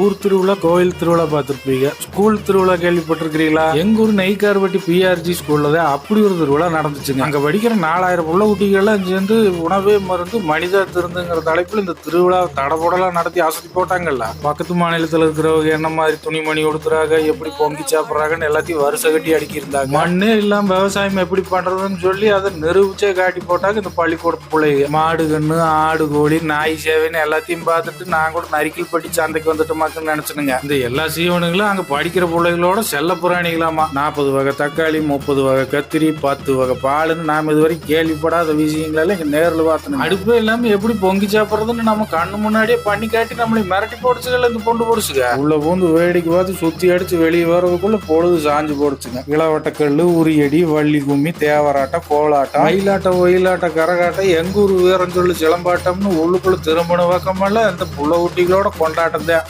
ஊர் திருவிழா கோயில் திருவிழா பார்த்துருப்பீங்க. ஸ்கூல் திருவிழா கேள்விப்பட்டிருக்கிறீங்களா? எங்க ஊர் நெய்கார்பட்டி பிஆர்ஜி ஸ்கூல்ல தான் அப்படி ஒரு திருவிழா நடந்துச்சுங்க. அங்க படிக்கிற நாலாயிரம் உள்ள குட்டிகள்லாம் சேர்ந்து உணவே மருந்து மனிதா திருந்துங்கிற தலைப்புல இந்த திருவிழா தடபுடலாம் நடத்தி அசதி போட்டாங்கல்ல. பக்கத்து மாநிலத்துல இருக்கிறவங்க என்ன மாதிரி துணிமணி கொடுக்குறாங்க எப்படி பொங்கி சாப்பிட்றாங்கன்னு எல்லாத்தையும் வருஷ கட்டி அடிக்கிருந்தாங்க மண்ணே இல்லாம விவசாயம் எப்படி பண்றதுன்னு சொல்லி அதை நிரூபிச்சே காட்டி போட்டாங்க இந்த பள்ளிக்கூடத்து பிள்ளைங்க. மாடு கண்ணு ஆடு கோழி நாய் சேவைன்னு எல்லாத்தையும் பார்த்துட்டு நான் கூட நரிக்கல் பட்டி சந்தைக்கு வந்துட்டு மக்கள் நினைச்சுனுங்க இந்த எல்லா சீவனுங்களும் அங்க படிக்கிற பிள்ளைகளோட செல்ல புராணிகளாமா நாற்பது வகை தக்காளி முப்பது வகை கத்திரி பத்து வகை பாலுன்னு நாம இதுவரை கேள்விப்படாத விஷயங்களெல்லாம் இங்க நேரில் பார்த்தோம் அடுப்பே இல்லாம எப்படி பொங்கி சாப்பிடுறதுன்னு நம்ம கண்ணு முன்னாடியே பண்ணி காட்டி நம்மளை மிரட்டி போடுச்சுகள் இந்த பொண்டு போடுச்சுங்க? உள்ள பூந்து வேடிக்கை பார்த்து சுத்தி அடிச்சு வெளியே வர்றதுக்குள்ள பொழுது சாஞ்சு போடுச்சுங்க. இளவட்டக்கல் உரியடி வள்ளி கும்மி தேவராட்டம் கோலாட்டம் மயிலாட்டம் ஒயிலாட்டம் கரகாட்டம் எங்கூர் வீரஞ்சொல்லு சிலம்பாட்டம்னு உள்ளுக்குள்ள திருமண பக்கமெல்லாம் இந்த புள்ள குட்டிகளோட கொண்டாட்டம் தான்